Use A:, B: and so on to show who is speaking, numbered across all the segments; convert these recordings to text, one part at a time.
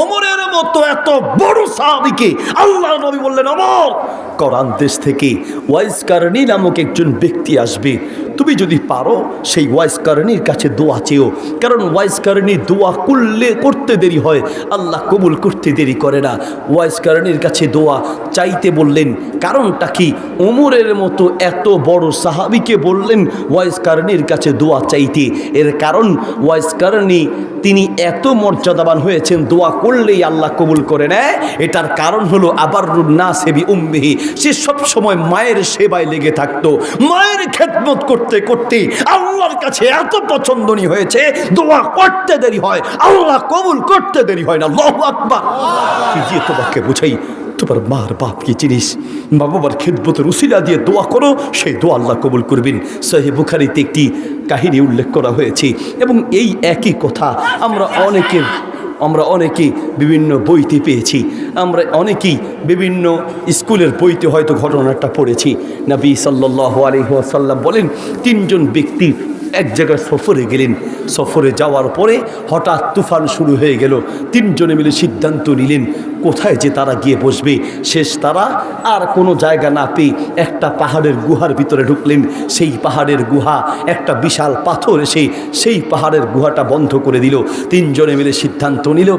A: ওমরের মতো এত বড় সাহাবিকে আল্লাহ নবী বললেন অমর করান দেশ থেকে ওয়াইস কারণী নামক একজন ব্যক্তি আসবে। তুমি যদি পারো, সেই ওয়াইস কারণীর কাছে দোয়া চেয়েও। কারণ ওয়াইস কারণী দোয়া করলে করতে দেরি হয়, আল্লাহ কবুল করতে দেরি করে না। ওয়াইস কারণীর কাছে দোয়া চাইতে বললেন, কারণটা কি? ওমরের মতো এত বড় সাহাবিকে বললেন ওয়াইস কারণীর কাছে দোয়া চাইতে। এর কারণ ওয়াইস কারণী তিনি এত মর্যাদাবান হয়েছেন, দোয়া করলেই আল্লাহ কবুল করে নেয়। এটার কারণ হলো আবার না সেবি উম্মিহি, সে সব সময় মায়ের সেবায় লেগে থাকতো। মায়ের খেদমত করতে। করতে করতে আল্লাহর কাছে এত পছন্দনীয় হয়েছে, দোয়া করতে দেরি হয়, আল্লাহ কবুল করতে দেরি হয় না লহ আকবার। দিয়ে তোমাকে বুঝাই, তোমার মার বাপ কি জিনিস? মা বাবার খেদমতের উসিলা দিয়ে দোয়া করো, সেই দোয়া আল্লাহ কবুল করবেন। সহি বুখারিতে একটি কাহিনী উল্লেখ করা হয়েছে, এবং এই একই কথা আমরা অনেকের আমরা অনেকেই বিভিন্ন বইতে পেয়েছি। আমরা অনেকেই বিভিন্ন স্কুলের বইতে হয়তো ঘটনাটা পড়েছি। নবী সাল্লাহ আলহিহাসাল্লাম বলেন, তিনজন ব্যক্তি এক জায়গায় সফরে গেলেন। সফরে যাওয়ার পরে হঠাৎ তুফান শুরু হয়ে গেল। তিনজনে মিলে সিদ্ধান্ত নিলেন, কোথায় যে তারা গিয়ে বসবে। শেষ তারা আর কোনো জায়গা না পেয়ে একটা পাহাড়ের গুহার ভিতরে ঢুকলেন। সেই পাহাড়ের গুহা একটা বিশাল পাথর এসে সেই পাহাড়ের গুহাটা বন্ধ করে দিল। তিনজনে মিলে সিদ্ধান্ত নিল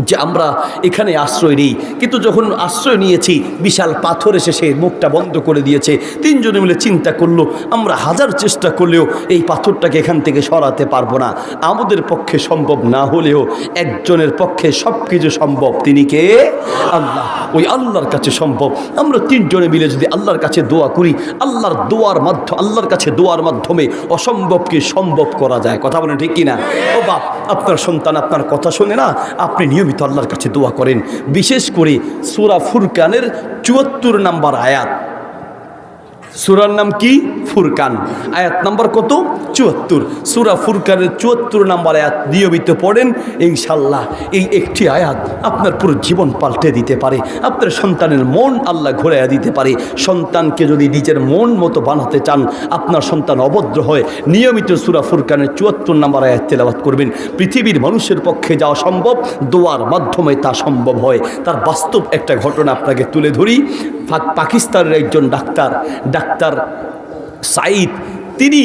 A: যে আমরা এখানে আশ্রয় নিই। কিন্তু যখন আশ্রয় নিয়েছি, বিশাল পাথর এসে সে মুখটা বন্ধ করে দিয়েছে। তিনজনে মিলে চিন্তা করল, আমরা হাজার চেষ্টা করলেও এই পাথরটাকে এখান থেকে সরাতে পারব না। আমাদের পক্ষে সম্ভব না হলেও একজনের পক্ষে সব কিছু সম্ভব। তিনি কে? আল্লাহ। ওই আল্লাহর কাছে সম্ভব। আমরা তিনজনে মিলে যদি আল্লাহর কাছে দোয়া করি, আল্লাহর দোয়ার মাধ্যম, আল্লাহর কাছে দোয়ার মাধ্যমে অসম্ভবকে সম্ভব করা যায়। কথা বলেন ঠিক কিনা? ও বাপ, আপনার সন্তান আপনার কথা শোনে না? আপনি নিয়মিত আল্লাহর কাছে দোয়া করেন। বিশেষ করে সুরা ফুরকানের চুয়াত্তর নাম্বার আয়াত। সুরার নাম কি? ফুরকান। আয়াত নাম্বার কত? চুয়াত্তর। সুরা ফুরকানের চুয়াত্তর নাম্বার আয়াত নিয়মিত পড়েন ইনশাল্লাহ এই একটি আয়াত আপনার পুরো জীবন পাল্টে দিতে পারে। আপনার সন্তানের মন আল্লাহ ঘোরাইয়া দিতে পারে। সন্তানকে যদি নিজের মন মতো বানাতে চান, আপনার সন্তান অভদ্র হয় নিয়মিত সুরা ফুরকানের চুয়াত্তর নাম্বার আয়াত তেলাবাত করবেন। পৃথিবীর মানুষের পক্ষে যাওয়া সম্ভব, দোয়ার মাধ্যমে তা সম্ভব হয়। তার বাস্তব একটা ঘটনা আপনাকে তুলে ধরি। পাকিস্তানের একজন ডাক্তার ডাক্তার সাইদ তিনি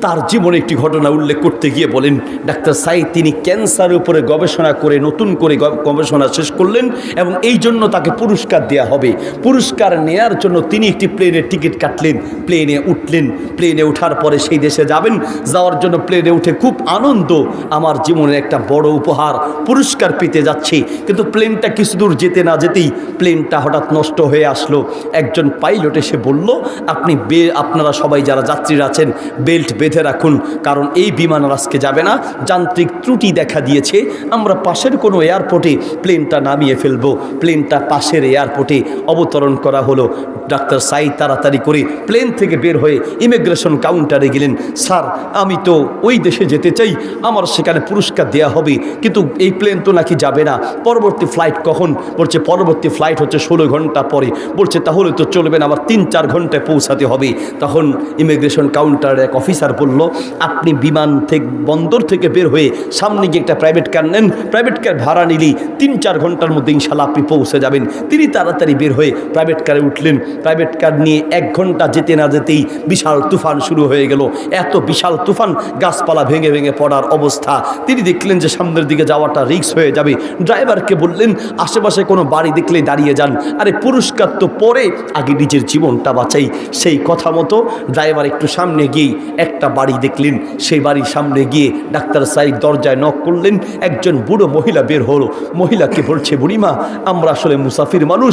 A: তার জীবনে একটি ঘটনা উল্লেখ করতে গিয়ে বলেন, ডাক্তার সাইদ তিনি ক্যান্সার উপরে গবেষণা করে, নতুন করে গবেষণা শেষ করলেন এবং এই জন্য তাকে পুরস্কার দেয়া হবে। পুরস্কার নেয়ার জন্য তিনি একটি প্লেনের টিকিট কাটলেন, প্লেনে উঠলেন। প্লেনে ওঠার পরে সেই দেশে যাবেন। যাওয়ার জন্য প্লেনে উঠে খুব আনন্দ। আমার জীবনের একটা বড় উপহার, পুরস্কার পেতে যাচ্ছি। কিন্তু প্লেনটা কিছু দূর যেতে না যেতেই প্লেনটা হঠাৎ নষ্ট হয়ে আসলো। একজন পাইলট এসে বলল, আপনি বে আপনারা সবাই যারা যাত্রীরা আছেন, বেল্ট বেঁধে রাখুন, কারণ এই বিমান আজকে যাবে না। যান্ত্রিক ত্রুটি দেখা দিয়েছে। আমরা পাশের কোনো এয়ারপোর্টে প্লেনটা নামিয়ে ফেলব। প্লেনটা পাশের এয়ারপোর্টে অবতরণ করা হলো। ডাক্তার সাই তাড়াতাড়ি করে প্লেন থেকে বের হয়ে ইমিগ্রেশন কাউন্টারে গেলেন। স্যার, আমি তো ওই দেশে যেতে চাই। আমার সেখানে পুরস্কার দেয়া হবে। কিন্তু এই প্লেন তো নাকি যাবে না। পরবর্তী ফ্লাইট কখন? বলছে, পরবর্তী ফ্লাইট হচ্ছে ষোলো ঘণ্টা পরে। বলছে, তাহলে তো চলবে না। আমার তিন চার ঘন্টায় পৌঁছাতে হবে। তখন ইমিগ্রেশন কাউন্টারের এক অফিসার বলল, আপনি বিমান থেকে, বন্দর থেকে বের হয়ে সামনে গিয়ে একটা প্রাইভেট কার নেন। প্রাইভেট কার ভাড়া নিলেই তিন চার ঘণ্টার মধ্যে ইনশাল্লাহ আপনি পৌঁছে যাবেন। তিনি তাড়াতাড়ি বের হয়ে প্রাইভেট কারে উঠলেন। প্রাইভেট কার নিয়ে এক ঘণ্টা যেতে না যেতেই বিশাল তুফান শুরু হয়ে গেল। এত বিশাল তুফান, গাছপালা ভেঙে ভেঙে পড়ার অবস্থা। তিনি দেখলেন যে সামনের দিকে যাওয়াটা রিক্স হয়ে যাবে। ড্রাইভারকে বললেন, আশেপাশে কোনো বাড়ি দেখলে দাঁড়িয়ে যান। আরে, পুরস্কার তো পরে আগে নিজের জীবনটা বাঁচাই। সেই কথা মতো ড্রাইভার একটু সামনে গিয়েই একটা বাড়ি দেখলেন, সেই বাড়ির সামনে গিয়ে ডাক্তার সাহেব দরজায় নক করলেন, একজন বুড়ো মহিলা বের হলো। মহিলাকে বলছে, বুড়িমা, আমরা আসলে মুসাফির মানুষ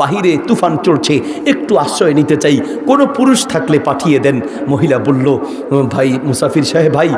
A: বাহিরে তুফান চলছে একটু আশ্রয় নিতে চাই, কোনো পুরুষ থাকলে পাঠিয়ে দেন। মহিলা বলল, ভাই মুসাফির সাহেব, ভাই,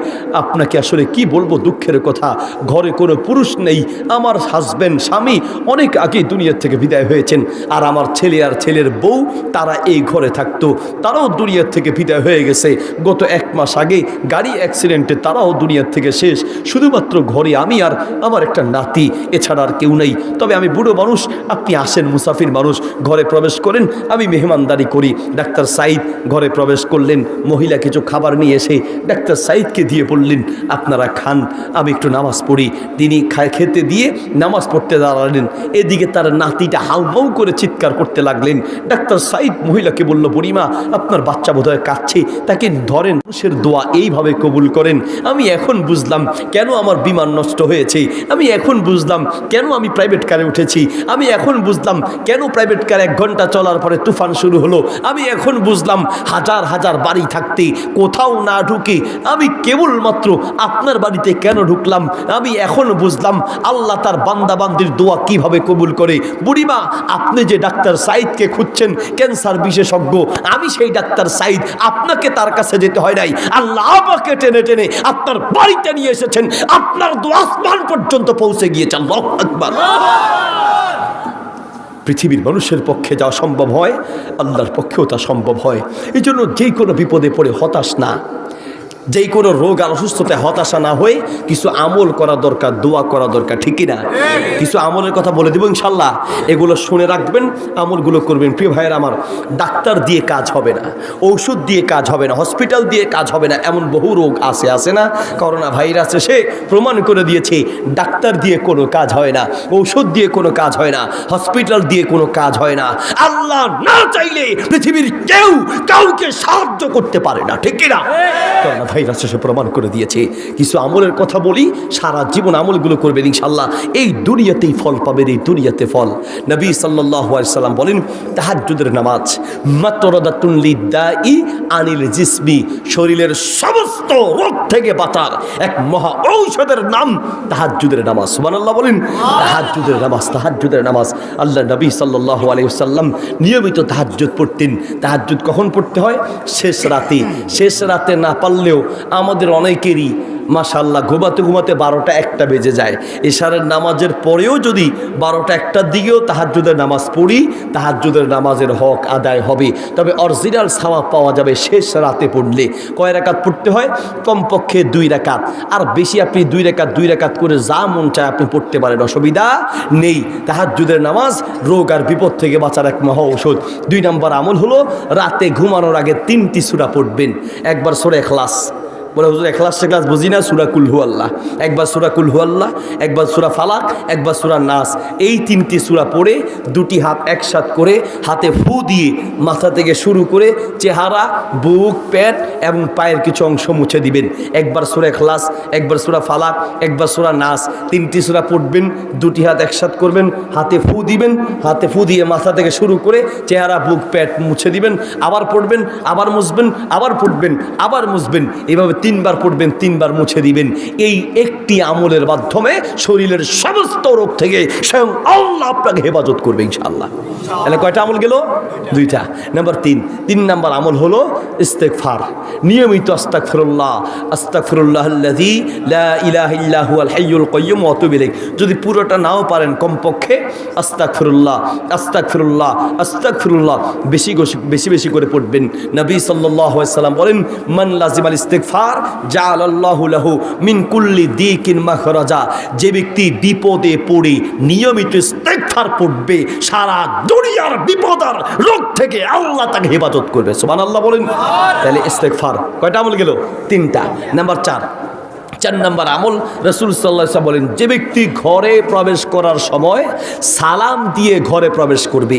A: আপনাকে আসলে কি বলব দুঃখের কথা, ঘরে কোনো পুরুষ নেই, আমার হাজব্যান্ড স্বামী অনেক আগে দুনিয়ার থেকে বিদায় হয়েছেন, আর আমার ছেলে আর ছেলের বউ, তারা এই ঘরে থাকতো, তারাও দুনিয়ার থেকে বিদায় হয়ে গেছে, গত এক মাস আগে গাড়ি অ্যাক্সিডেন্টে তারাও দুনিয়ার থেকে শেষ। শুধুমাত্র ঘরে আমি আর আমার একটা নাতি, এছাড়া আর কেউ নেই। তবে আমি বুড়ো মানুষ, আপনি আসেন মুসাফির মানুষ, ঘরে প্রবেশ করেন, আমি মেহমানদারি করি। ডাক্তার সাইদ ঘরে প্রবেশ করলেন, মহিলা কিছু খাবার নিয়ে এসে ডাক্তার সাইদকে দিয়ে বললেন, আপনারা খান, আমি একটু নামাজ পড়ি। তিনি খায়, খেতে দিয়ে নামাজ পড়তে দাঁড়ালেন। এদিকে তার নাতিটা হাউ করে চিৎকার করতে লাগলেন। ডাক্তার সাইদ মহিলাকে বলল, বুড়িমা, আপনার বাচ্চা বোধহয় কাচ্ছে তাকে ধরেন মানুষের দোয়া এইভাবে কবুল করেন, আমি এখন বুঝলাম কেন আমার বিমান নষ্ট হয়েছে, আমি এখন বুঝলাম কেন আমি প্রাইভেট কারে উঠেছি, আমি এখন বুঝলাম কেন প্রাইভেট কার এক ঘণ্টা চলার পরে তুফান শুরু হলো, আমি এখন বুঝলাম হাজার হাজার বাড়ি থাকতে কোথাও না ঢুকে আমি কেবলমাত্র আপনার বাড়িতে কেন ঢুকলাম, আমি এখন বুঝলাম আল্লাহ তার বান্দাবান্দির দোয়া কীভাবে কবুল করে। বুড়িমা, আপনি যে ডাক্তার সাইদকে খুঁজছেন, ক্যান্সার বিশেষজ্ঞ, আমি সেই ডাক্তার সাইদ, আপনাকে তার কাছে যেতে হয় নাই। আল্লাহ আমাকে টেনে টেনে আপনার বাড়িতে নিয়ে এসেছেন। আপনার দু আসমান পর্যন্ত পৌঁছে গিয়েছে। আল্লাহ পৃথিবীর মানুষের পক্ষে যা সম্ভব হয়, আল্লাহর পক্ষেও তা সম্ভব হয়। এই জন্য যে কোনো বিপদে পড়ে হতাশ না। যেই কোনো রোগ আর অসুস্থতায় হতাশা না হয়ে কিছু আমল করা দরকার, দোয়া করা দরকার ঠিকই না কিছু আমলের কথা বলে দেবো ইনশাল্লাহ। এগুলো শুনে রাখবেন, আমলগুলো করবেন। প্রিয় ভাইয়ের আমার, ডাক্তার দিয়ে কাজ হবে না, ঔষধ দিয়ে কাজ হবে না, হসপিটাল দিয়ে কাজ হবে না, এমন বহু রোগ আছে আছে না? করোনা ভাইরাস এসে প্রমাণ করে দিয়েছে, ডাক্তার দিয়ে কোনো কাজ হয় না, ঔষধ দিয়ে কোনো কাজ হয় না, হসপিটাল দিয়ে কোনো কাজ হয় না। আল্লাহ না চাইলে পৃথিবীর কেউ কাউকে সাহায্য করতে পারে না, ঠিক না করোনা ভাইরাস এসে প্রমাণ করে দিয়েছে। কিছু আমলের কথা বলি, সারা জীবন আমলগুলো করবেন ইনশাল্লাহ এই দুনিয়াতেই ফল পাবেন, এই দুনিয়াতে ফল। নবী সাল্লাহ সাল্লাম বলেন তাহাজুদের নামাজ আনিল জিসমি, শরীরের সমস্ত রোগ থেকে বাঁচার এক মহা ঔষধের নাম তাহাজুদের নামাজ। সুবহানাল্লাহ বলেন তাহাজুদের নামাজ তাহাজুদের নামাজ। আল্লাহ নবী সাল্লাহ আলাইসাল্লাম নিয়মিত তাহাজ্জুদ পড়তেন। তাহাজ্জুদ কখন পড়তে হয়? শেষ রাতে। শেষ রাতে না পারলেও আমাদের অনেকেরই মাশাল্লাহ ঘুমাতে ঘুমাতে বারোটা একটা বেজে যায়। এশারের নামাজের পরেও যদি বারোটা একটার দিকেও তাহাজ্জুদের নামাজ পড়ি, তাহাজ্জুদের নামাজের হক আদায় হবে। তবে অরিজিনাল সাওয়াব পাওয়া যাবে শেষ রাতে পড়লে। কয় রাকাত পড়তে হয়? কমপক্ষে দুই রাকাত। আর বেশি আপনি দুই রাকাত দুই রাকাত করে যা মন চায় আপনি পড়তে পারেন, অসুবিধা নেই। তাহাজ্জুদের নামাজ রোগ আর বিপদ থেকে বাঁচার এক মহা ঔষধ। দুই নম্বর আমল হলো, রাতে ঘুমানোর আগে তিনটি সুরা পড়বেন। একবার সোরে এখলাস বলে, হুজুর এখলাস শেখলাস বুঝি না? সুরা কুলহু আল্লাহ একবার সুরা কুলহু আল্লাহ একবার সুরা ফালাক, একবার সুরা নাস। এই তিনটি সুরা পড়ে, দুটি হাত একসাথ করে হাতে ফু দিয়ে মাথা থেকে শুরু করে চেহারা, বুক, পেট এবং পায়ের কিছু অংশ মুছে দিবেন। একবার সুরা এখলাস একবার সুরা ফালাক, একবার সুরা নাস। তিনটি সুরা পড়বেন, দুটি হাত একসাথ করবেন, হাতে ফু দিবেন, হাতে ফু দিয়ে মাথা থেকে শুরু করে চেহারা, বুক, পেট মুছে দিবেন। আবার পড়বেন, আবার মুছবেন, আবার পড়বেন, আবার মুছবেন। এভাবে তিনবার পড়বেন, তিনবার মুছে দিবেন। এই একটি আমলের মাধ্যমে শরীরের সমস্ত রোগ থেকে স্বয়ং আল্লাহ আপনাকে হেফাজত করবে ইনশাআল্লাহ। তাহলে কয়টা আমল গেল? দুইটা। নাম্বার তিন। তিন নাম্বার আমল হলো ইস্তেকফার নিয়মিত আস্তাক ফিরুল্লাহ আস্তাক ফিরুল্লাহ যদি পুরোটা নাও পারেন কমপক্ষে আস্তাক ফিরুল্লাহ আস্তাক ফিরুল্লাহ আস্তাক ফিরুল্লাহ বেশি বেশি বেশি করে পড়বেন। নবী আলাইহি সাল্লাম বলেন, মান লাজিমাল ইস্তিগফার জাআলাল্লাহু লাহু মিন কুল্লি কিনমা খরজা যে ব্যক্তি বিপদে পড়ে, নিয়মিত ইস্তেগফার পড়বে, সারা দুনিয়ার বিপদ আর রোগ থেকে আল্লাহ তাকে হেফাজত করবে। সুবহানাল্লাহ বলেন। তাহলে স্তেকফার কয়টা আমল গেল? তিনটা। নাম্বার চার চার নম্বর আমল রসুল সাল্লাহ বলেন, যে ব্যক্তি ঘরে প্রবেশ করার সময় সালাম দিয়ে ঘরে প্রবেশ করবে।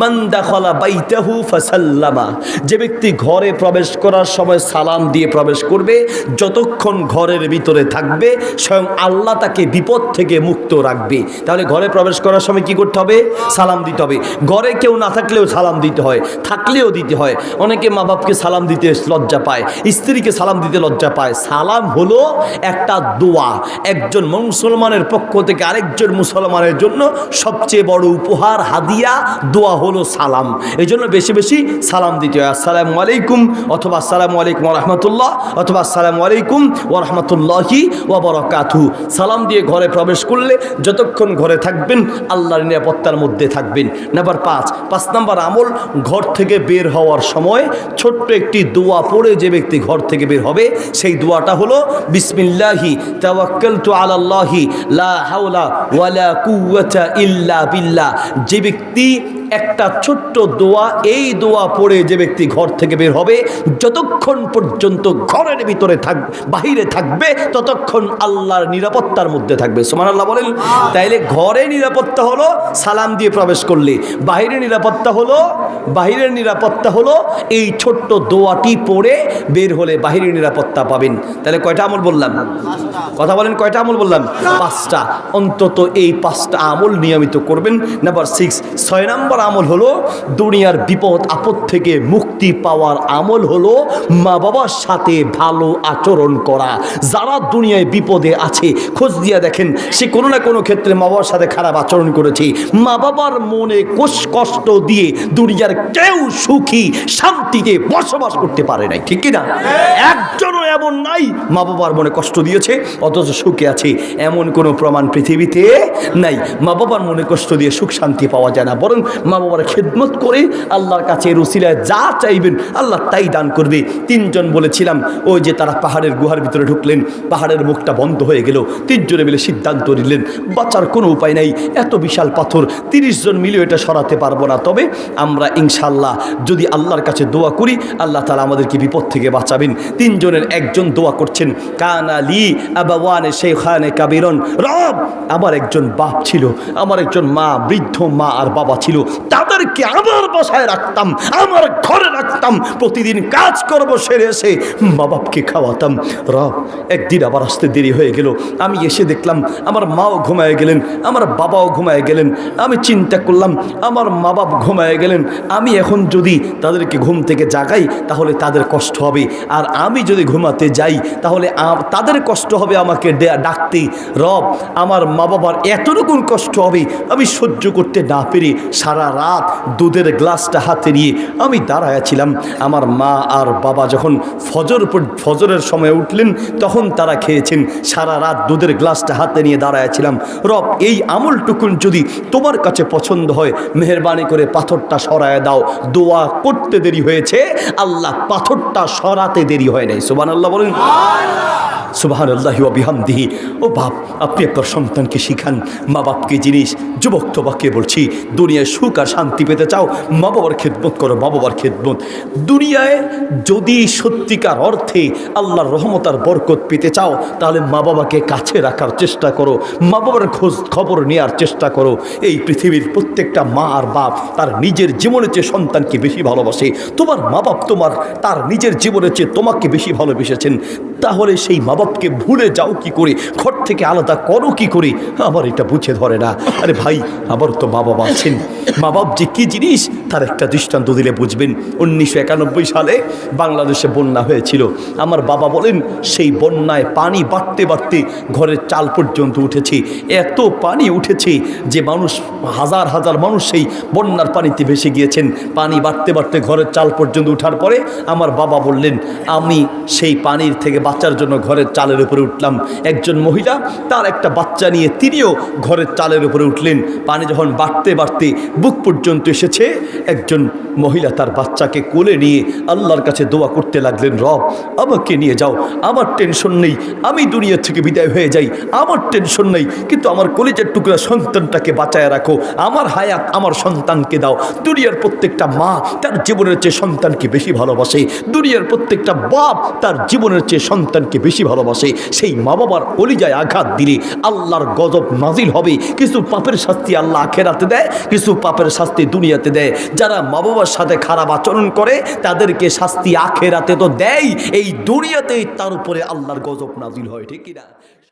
A: মন্দাখলা বাইতাহু ফাসাল্লামা। যে ব্যক্তি ঘরে প্রবেশ করার সময় সালাম দিয়ে প্রবেশ করবে, যতক্ষণ ঘরের ভিতরে থাকবে, স্বয়ং আল্লাহ তাকে বিপদ থেকে মুক্ত রাখবে। তাহলে ঘরে প্রবেশ করার সময় কি করতে হবে? সালাম দিতে হবে। ঘরে কেউ না থাকলেও সালাম দিতে হয়, থাকলেও দিতে হয়। অনেকে মা বাপকে সালাম দিতে লজ্জা পায়, স্ত্রীকে সালাম দিতে লজ্জা পায়। সালাম হলো একটা দোয়া। একজন মুসলমানের পক্ষ থেকে আরেকজন মুসলমানের জন্য সবচেয়ে বড় উপহার, হাদিয়া, দোয়া হলো সালাম। এই জন্য বেশি বেশি সালাম দিতে হয়। আসসালামু আলাইকুম অথবা আসসালামু আলাইকুম রহমতুল্লাহ অথবা আসসালামু আলাইকুম ও রহমতুল্লাহি ও বরকাতু সালাম দিয়ে ঘরে প্রবেশ করলে যতক্ষণ ঘরে থাকবেন, আল্লাহর নিরাপত্তার মধ্যে থাকবেন। নাম্বার পাঁচ পাঁচ নাম্বার আমল ঘর থেকে বের হওয়ার সময় ছোট্ট একটি দোয়া পড়ে যে ব্যক্তি ঘর থেকে বের হবে, সেই দোয়াটা হলো বিসমিল্লাহি তাওয়াক্কালতু আলাল্লাহি লা হাওলা ওয়ালা কুওয়াতা ইল্লা বিল্লাহ। যে ব্যক্তি একটা ছোট্ট দোয়া, এই দোয়া পড়ে যে ব্যক্তি ঘর থেকে বের হবে, যতক্ষণ পর্যন্ত ঘরের ভিতরে থাক, বাহিরে থাকবে, ততক্ষণ আল্লাহর নিরাপত্তার মধ্যে থাকবে। সোমান আল্লাহ বলেন, তাইলে ঘরে নিরাপত্তা হলো সালাম দিয়ে প্রবেশ করলে, বাহিরে নিরাপত্তা হলো, বাহিরের নিরাপত্তা হলো এই ছোট্ট দোয়াটি পড়ে বের হলে বাহিরের নিরাপত্তা পাবেন। তাহলে কয়টা আমল বললাম? কথা বলেন, কয়টা আমল বললাম? পাঁচটা। অন্তত এই পাঁচটা আমল নিয়মিত করবেন। নাম্বার সিক্স ছয় নম্বর আমল হলো, দুনিয়ার বিপদ, আপদ থেকে মুক্তি পাওয়ার আমল হলো মা বাবার সাথে ভালো আচরণ করা। যারা দুনিয়ায় বিপদে আছে, খোঁজ দিয়া দেখেন, সে কোনো না কোনো ক্ষেত্রে মা বাবার সাথে খারাপ আচরণ করেছে। মা বাবার মনে কোষ কষ্ট দিয়ে দুনিয়ার কেউ সুখী, শান্তিতে বসবাস করতে পারে নাই, ঠিক কিনা? একজনও এমন নাই, মা বাবার মনে কষ্ট দিয়েছে, অথচ সুখে আছে, এমন কোনো প্রমাণ পৃথিবীতে নাই। মা বাবার মনে কষ্ট দিয়ে সুখ শান্তি পাওয়া যায় না, বরং মা বাবার খেদমত করে আল্লাহর কাছে রুসিলায় যা চাইবেন আল্লাহ তাই দান করবে। তিনজন বলেছিলাম, ওই যে তারা পাহাড়ের গুহার ভিতরে ঢুকলেন, পাহাড়ের মুখটা বন্ধ হয়ে গেল, তিনজনে মিলে সিদ্ধান্ত নিলেন, বাঁচার কোনো উপায় নাই, এত বিশাল পাথর, তিরিশ জন মিলে এটা সরাতে পারব না। তবে আমরা ইনশাল্লাহ যদি আল্লাহর কাছে দোয়া করি, আল্লাহ তালা আমাদেরকে বিপদ থেকে বাঁচাবেন। তিনজনের একজন দোয়া করছেন কানালি আবাওয়ানে শেখানে কাবিরন। রব, আমার একজন বাপ ছিল, আমার একজন মা, বৃদ্ধ মা আর বাবা ছিল। তাদেরকে আমার বাসায় রাখতাম, আমার ঘরে রাখতাম, প্রতিদিন কাজ করব সেরে এসে মা বাপকে খাওয়াতাম। রব, একদিন আবার আসতে দেরি হয়ে গেল। আমি এসে দেখলাম আমার মাও ঘুমায় গেলেন, আমার বাবাও ঘুমায় গেলেন। আমি চিন্তা করলাম, আমার মা বাপ ঘুমায় গেলেন। আমি এখন যদি তাদেরকে ঘুম থেকে জাগাই, তাহলে তাদের কষ্ট হবে। আর আমি যদি ঘুমাতে যাই, তাহলে তাদের কষ্ট হবে আমাকে ডাকতে। রব, আমার মা বাবার এতটুকুন কষ্ট হবে, আমি সহ্য করতে না পেরে সারা রাত দুধের গ্লাসটা হাতে নিয়ে আমি দাঁড়ায়াছিলাম আমার মা আর বাবা যখন ফজর ফজরের সময় উঠলেন, তখন তারা খেয়েছেন। সারা রাত দুধের গ্লাসটা হাতে নিয়ে দাঁড়ায়াছিলাম রব, এই আমলটুকুন যদি তোমার কাছে পছন্দ হয়, মেহরবানি করে পাথরটা সরায় দাও। দোয়া করতে দেরি হয়েছে, আল্লাহ পাথরটা সরাতে দেরি হয় নাই। সুবান আল্লাহ বলেন। সুবাহান আল্লাহি বিহামদিহি। ও বাপ, আপনি আপনার সন্তানকে শিখান। মা বাপকে জিনিস যুবক তোবাকে বলছি, দুনিয়ায় সুখ আর শান্তি পেতে চাও, মা বাবার খেদমত করো, মা বাবার খেদমত। দুনিয়ায় যদি সত্যিকার অর্থে আল্লাহর রহমতার বরকত পেতে চাও, তাহলে মা বাবাকে কাছে রাখার চেষ্টা করো, মা বাবার খোঁজ খবর নেওয়ার চেষ্টা করো। এই পৃথিবীর প্রত্যেকটা মা আর বাপ তার নিজের জীবনের চেয়ে সন্তানকে বেশি ভালোবাসে, তোমার মা বাপ তোমার তার নিজের জীবনের চেয়ে তোমাকে বেশি ভালোবেসেছেন। তাহলে সেই মা বাপকে ভুলে যাও কি করে, ঘর থেকে আলাদা করো কি করে, আমার এটা বুঝে ধরে না। আরে ভাই, আমার তো মা বাবা আছেন। মা বাপ যে কী জিনিস, তার একটা দৃষ্টান্ত দিলে বুঝবেন। উনিশশো একানব্বই সালে বাংলাদেশে বন্যা হয়েছিল। আমার বাবা বলেন, সেই বন্যায় পানি বাড়তে বাড়তে ঘরের চাল পর্যন্ত উঠেছে। এত পানি উঠেছে যে মানুষ, হাজার হাজার মানুষ সেই বন্যার পানিতে ভেসে গিয়েছেন। পানি বাড়তে বাড়তে ঘরের চাল পর্যন্ত উঠার পরে আমার বাবা বললেন, আমি সেই পানির থেকে বাচ্চার জন্য ঘরের চালের উপরে উঠলাম। একজন মহিলা, তার একটা বাচ্চা নিয়ে তিনিও ঘরের চালের উপরে উঠলেন। পানি যখন বাড়তে বাড়তে বুক পর্যন্ত এসেছে। একজন মহিলা তার বাচ্চাকে কোলে নিয়ে আল্লাহর কাছে দোয়া করতে লাগলেন, রব, আমাকে নিয়ে যাও। আমার টেনশন নেই, আমি দুনিয়া থেকে বিদায় হয়ে যাই। আমার টেনশন নেই, কিন্তু আমার কলেজের টুকরা সন্তানটাকে বাঁচায় রাখো। আমার হায়াত আমার সন্তানকে দাও। দুনিয়ার প্রত্যেকটা মা তার জীবনের চেয়ে সন্তানকে বেশি ভালোবাসে। দুনিয়ার প্রত্যেকটা বাপ তার জীবনের চেয়ে সন্তানকে বেশি ভালোবাসে। সেই মা বাবার অলিজায় আঘাত দিলে আল্লাহর গজব নাজিল হবে। কিছু পাপের শাস্তি আল্লাহ আখেরাতে দেয়, কিছু পাপের শাস্তি দুনিয়াতে দেয়। যারা মা বাবার সাথে খারাপ আচরণ করে, তাদেরকে শাস্তি আখেরাতে তো দেয়। এই দুনিয়াতেই তার উপরে আল্লাহর গজব নাজিল হয়, ঠিক কিনা?